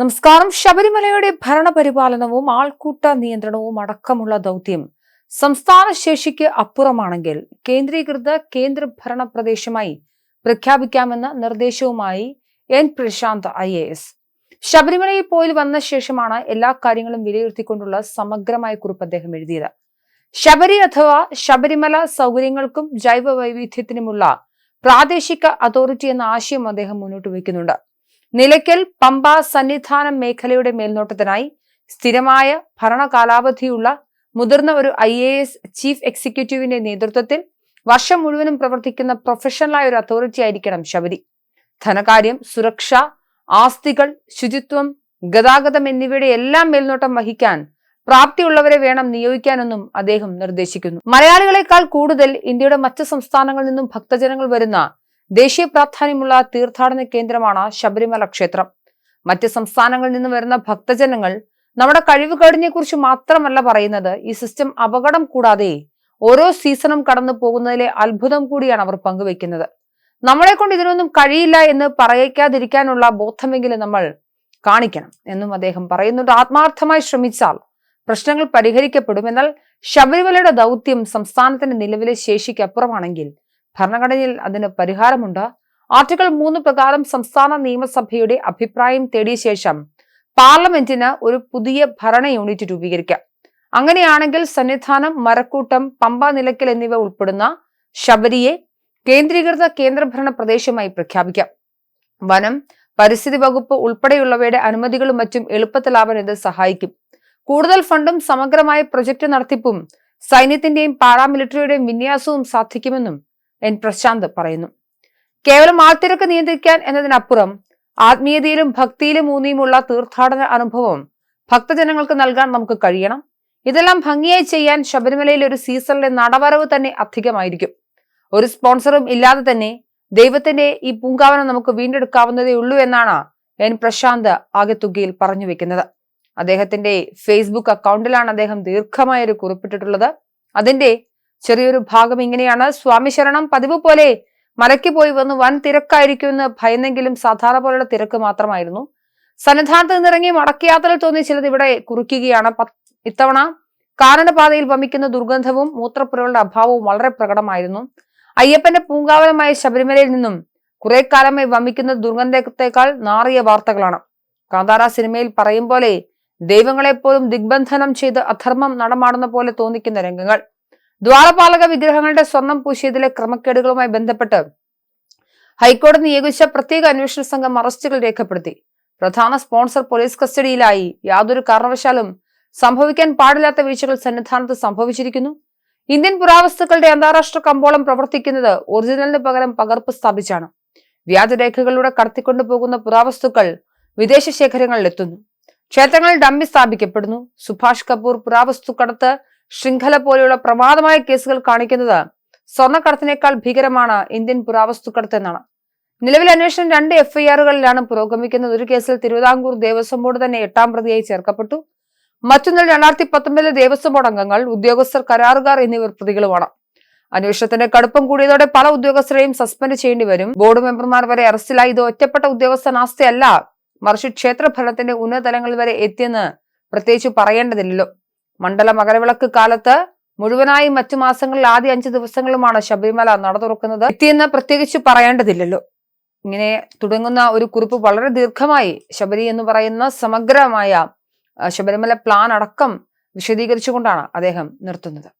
നമസ്കാരം. ശബരിമലയുടെ ഭരണപരിപാലനവും ആൾക്കൂട്ട നിയന്ത്രണവും അടക്കമുള്ള ദൗത്യം സംസ്ഥാന ശേഷിക്ക് അപ്പുറമാണെങ്കിൽ കേന്ദ്രീകൃത കേന്ദ്രഭരണ പ്രദേശമായി പ്രഖ്യാപിക്കാമെന്ന നിർദ്ദേശവുമായി N Prashanth I A S. ശബരിമലയിൽ പോയി വന്ന ശേഷമാണ് എല്ലാ കാര്യങ്ങളും വിലയിരുത്തിക്കൊണ്ടുള്ള സമഗ്രമായ കുറിപ്പ് അദ്ദേഹം എഴുതിയത്. ശബരി അഥവാ ശബരിമല സൗകര്യങ്ങൾക്കും ജൈവ വൈവിധ്യത്തിനുമുള്ള പ്രാദേശിക അതോറിറ്റി എന്ന ആശയം അദ്ദേഹം മുന്നോട്ട് വയ്ക്കുന്നുണ്ട്. നിലയ്ക്കൽ പമ്പ സന്നിധാനം മേഖലയുടെ മേൽനോട്ടത്തിനായി സ്ഥിരമായ ഭരണകാലാവധിയുള്ള മുതിർന്ന ഒരു ഐ എ എസ് ചീഫ് എക്സിക്യൂട്ടീവിന്റെ നേതൃത്വത്തിൽ വർഷം മുഴുവനും പ്രവർത്തിക്കുന്ന പ്രൊഫഷണലായ ഒരു അതോറിറ്റി ആയിരിക്കണം ശബരി. ധനകാര്യം സുരക്ഷ ആസ്തികൾ ശുചിത്വം ഗതാഗതം എന്നിവയുടെ എല്ലാം മേൽനോട്ടം വഹിക്കാൻ പ്രാപ്തിയുള്ളവരെ വേണം നിയോഗിക്കാനെന്നും അദ്ദേഹം നിർദ്ദേശിക്കുന്നു. മലയാളികളെക്കാൾ കൂടുതൽ ഇന്ത്യയുടെ മറ്റ് സംസ്ഥാനങ്ങളിൽ നിന്നും ഭക്തജനങ്ങൾ വരുന്ന ദേശീയ പ്രാധാന്യമുള്ള തീർത്ഥാടന കേന്ദ്രമാണ് ശബരിമല ക്ഷേത്രം. മറ്റ് സംസ്ഥാനങ്ങളിൽ നിന്ന് വരുന്ന ഭക്തജനങ്ങൾ നമ്മുടെ കഴിവുകേടിനെ കുറിച്ച് മാത്രമല്ല പറയുന്നത് ഈ സിസ്റ്റം അപകടം കൂടാതെ ഓരോ സീസണും കടന്നു പോകുന്നതിലെ അത്ഭുതം കൂടിയാണ് അവർ പങ്കുവെക്കുന്നത്. നമ്മളെ കൊണ്ട് ഇതിനൊന്നും കഴിയില്ല എന്ന് പറയിക്കാതിരിക്കാനുള്ള ബോധമെങ്കിലും നമ്മൾ കാണിക്കണം എന്നും അദ്ദേഹം പറയുന്നുണ്ട്. ആത്മാർത്ഥമായി ശ്രമിച്ചാൽ പ്രശ്നങ്ങൾ പരിഹരിക്കപ്പെടും. എന്നാൽ ശബരിമലയുടെ ദൗത്യം സംസ്ഥാനത്തിന്റെ നിലവിലെ ശേഷിക്ക് അപ്പുറമാണെങ്കിൽ ഭരണഘടനയിൽ അതിന് പരിഹാരമുണ്ട്. ആർട്ടിക്കിൾ മൂന്ന് പ്രകാരം സംസ്ഥാന നിയമസഭയുടെ അഭിപ്രായം തേടിയ ശേഷം പാർലമെന്റിന് ഒരു പുതിയ ഭരണ യൂണിറ്റ് രൂപീകരിക്കാം. അങ്ങനെയാണെങ്കിൽ സന്നിധാനം മരക്കൂട്ടം പമ്പ നിലയ്ക്കൽ എന്നിവ ഉൾപ്പെടുന്ന ശബരിയെ കേന്ദ്രീകൃത കേന്ദ്രഭരണ പ്രദേശമായി പ്രഖ്യാപിക്കാം. വനം പരിസ്ഥിതി വകുപ്പ് ഉൾപ്പെടെയുള്ളവയുടെ അനുമതികളും മറ്റും എളുപ്പത്തിലാവാൻ ഇത് സഹായിക്കും. കൂടുതൽ ഫണ്ടും സമഗ്രമായ പ്രൊജക്ട് നടത്തിപ്പും സൈന്യത്തിന്റെയും പാരാമിലിറ്ററിയുടെയും വിന്യാസവും സാധിക്കുമെന്നും എൻ പ്രശാന്ത് പറയുന്നു. കേവലം ആൾത്തിരക്ക് നിയന്ത്രിക്കാൻ എന്നതിനപ്പുറം ആത്മീയതയിലും ഭക്തിയിലും ഊന്നിയുമുള്ള തീർത്ഥാടന അനുഭവം ഭക്തജനങ്ങൾക്ക് നൽകാൻ നമുക്ക് കഴിയണം. ഇതെല്ലാം ഭംഗിയായി ചെയ്യാൻ ശബരിമലയിൽ ഒരു സീസണിലെ നടവരവ് തന്നെ അധികമായിരിക്കും. ഒരു സ്പോൺസറും ഇല്ലാതെ തന്നെ ദൈവത്തിന്റെ ഈ പൂങ്കാവനം നമുക്ക് വീണ്ടെടുക്കാവുന്നതേ ഉള്ളൂ എന്നാണ് എൻ പ്രശാന്ത് ആകെ തുകയിൽ പറഞ്ഞു വെക്കുന്നത്. അദ്ദേഹത്തിന്റെ ഫേസ്ബുക്ക് അക്കൗണ്ടിലാണ് അദ്ദേഹം ദീർഘമായ ഒരു കുറിപ്പിട്ടിട്ടുള്ളത്. അതിന്റെ ചെറിയൊരു ഭാഗം ഇങ്ങനെയാണ്. സ്വാമി ശരണം പതിവ് പോലെ മലയ്ക്ക് പോയി വന്ന് വൻ തിരക്കായിരിക്കുമെന്ന് ഭയന്നെങ്കിലും സാധാരണ പോലുള്ള തിരക്ക് മാത്രമായിരുന്നു. സന്നിധാനത്ത് നിന്നിറങ്ങി മടക്കയാത്രയിൽ തോന്നി ചിലത് ഇവിടെ കുറിക്കുകയാണ്. ഇത്തവണ കാനനപാതയിൽ വമിക്കുന്ന ദുർഗന്ധവും മൂത്രപ്പുരകളുടെ അഭാവവും വളരെ പ്രകടമായിരുന്നു. അയ്യപ്പന്റെ പൂങ്കാവനമായ ശബരിമലയിൽ നിന്നും കുറെ കാലമായി വമിക്കുന്ന ദുർഗന്ധത്തെക്കാൾ നാറിയ വാർത്തകളാണ്. കാന്താര സിനിമയിൽ പറയും പോലെ ദൈവങ്ങളെപ്പോലും ദിഗ്ബന്ധനം ചെയ്ത് അധർമ്മം നടമാടുന്ന പോലെ തോന്നിക്കുന്ന രംഗങ്ങൾ. ദ്വാരപാലക വിഗ്രഹങ്ങളുടെ സ്വർണം പൂശിയതിലെ ക്രമക്കേടുകളുമായി ബന്ധപ്പെട്ട് ഹൈക്കോടതി നിയോഗിച്ച പ്രത്യേക അന്വേഷണ സംഘം അറസ്റ്റുകൾ രേഖപ്പെടുത്തി. പ്രധാന സ്പോൺസർ പോലീസ് കസ്റ്റഡിയിലായി. യാതൊരു കാരണവശാലും സംഭവിക്കാൻ പാടില്ലാത്ത വീഴ്ചകൾ സന്നിധാനത്ത് സംഭവിച്ചിരിക്കുന്നു. ഇന്ത്യൻ പുരാവസ്തുക്കളുടെ അന്താരാഷ്ട്ര കമ്പോളം പ്രവർത്തിക്കുന്നത് ഒറിജിനലിന് പകരം പകർപ്പ് സ്ഥാപിച്ചാണ്. വ്യാജരേഖകളിലൂടെ കടത്തിക്കൊണ്ടു പോകുന്ന പുരാവസ്തുക്കൾ വിദേശ ശേഖരങ്ങളിൽ എത്തുന്നു ക്ഷേത്രങ്ങളിൽ ഡമ്മി സ്ഥാപിക്കപ്പെടുന്നു. സുഭാഷ് കപൂർ പുരാവസ്തു കടത്ത് ശൃംഖല പോലെയുള്ള പ്രമാദമായ കേസുകൾ കാണിക്കുന്നത് സ്വർണക്കടത്തിനേക്കാൾ ഭീകരമാണ് ഇന്ത്യൻ പുരാവസ്തുക്കടത്ത് എന്നാണ് നിലവിൽ അന്വേഷണം രണ്ട് എഫ്ഐആറുകളിലാണ് പുരോഗമിക്കുന്നത്. ഒരു കേസിൽ തിരുവിതാംകൂർ ദേവസ്വം ബോർഡ് തന്നെ എട്ടാം പ്രതിയായി ചേർക്കപ്പെട്ടു. മറ്റൊന്നിൽ രണ്ടായിരത്തി പത്തൊമ്പതിലെ ദേവസ്വം ബോർഡ് അംഗങ്ങൾ ഉദ്യോഗസ്ഥർ കരാറുകാർ എന്നിവർ പ്രതികളുമാണ്. അന്വേഷണത്തിന്റെ കടുപ്പം കൂടിയതോടെ പല ഉദ്യോഗസ്ഥരെയും സസ്പെൻഡ് ചെയ്യേണ്ടി വരും. ബോർഡ് മെമ്പർമാർ വരെ അറസ്റ്റിലായി. ഇത് ഒറ്റപ്പെട്ട ഉദ്യോഗസ്ഥനാസ്ഥയല്ല മറിച്ച് ക്ഷേത്ര ഭരണത്തിന്റെ ഉന്നതതലങ്ങൾ വരെ എത്തിയെന്ന് പ്രത്യേകിച്ച് പറയേണ്ടതില്ലല്ലോ. മണ്ഡല മകരവിളക്ക് കാലത്ത് മുഴുവനായും മറ്റു മാസങ്ങളിൽ ആദ്യ അഞ്ച് ദിവസങ്ങളുമാണ് ശബരിമല നട തുറക്കുന്നത്. എത്തിയെന്ന് പ്രത്യേകിച്ച് പറയേണ്ടതില്ലല്ലോ. ഇങ്ങനെ തുടങ്ങുന്ന ഒരു കുറിപ്പ് വളരെ ദീർഘമായി ശബരി എന്ന് പറയുന്ന സമഗ്രമായ ശബരിമല പ്ലാൻ അടക്കം വിശദീകരിച്ചുകൊണ്ടാണ് അദ്ദേഹം നിർത്തുന്നത്.